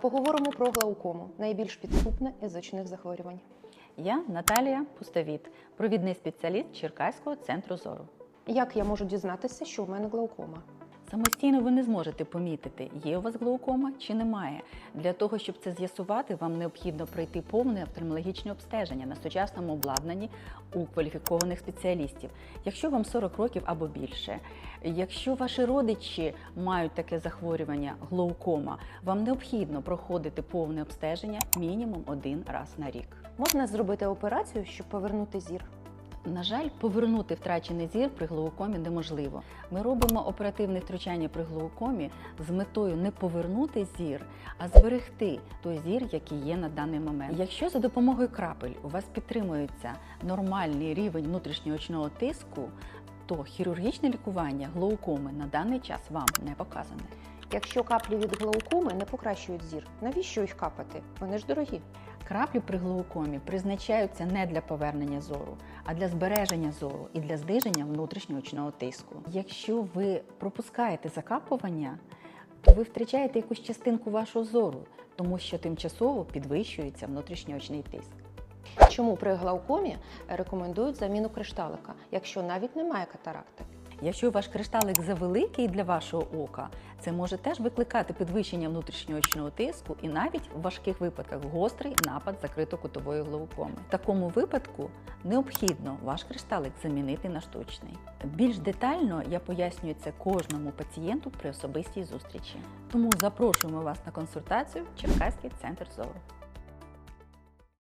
Поговоримо про глаукому, найбільш підступне із очних захворювань. Я Наталія Пустовіт, провідний спеціаліст Черкаського центру зору. Як я можу дізнатися, що у мене глаукома? Самостійно ви не зможете помітити, є у вас глаукома чи немає. Для того, щоб це з'ясувати, вам необхідно пройти повне офтальмологічне обстеження на сучасному обладнанні у кваліфікованих спеціалістів. Якщо вам 40 років або більше, якщо ваші родичі мають таке захворювання, глаукома, вам необхідно проходити повне обстеження мінімум один раз на рік. Можна зробити операцію, щоб повернути зір. На жаль, повернути втрачений зір при глаукомі неможливо. Ми робимо оперативне втручання при глаукомі з метою не повернути зір, а зберегти той зір, який є на даний момент. Якщо за допомогою крапель у вас підтримується нормальний рівень внутрішньоочного тиску, то хірургічне лікування глаукоми на даний час вам не показане. Якщо каплі від глаукоми не покращують зір, навіщо їх капати? Вони ж дорогі. Краплі при глаукомі призначаються не для повернення зору, а для збереження зору і для зниження внутрішньоочного тиску. Якщо ви пропускаєте закапування, то ви втрачаєте якусь частинку вашого зору, тому що тимчасово підвищується внутрішньоочний тиск. Чому при глаукомі рекомендують заміну кришталика, якщо навіть немає катаракти? Якщо ваш кришталик завеликий для вашого ока, це може теж викликати підвищення внутрішньоочного тиску і навіть в важких випадках гострий напад закрито-кутової глаукоми. В такому випадку необхідно ваш кришталик замінити на штучний. Більш детально я пояснюю це кожному пацієнту при особистій зустрічі. Тому запрошуємо вас на консультацію в Черкаський центр зору.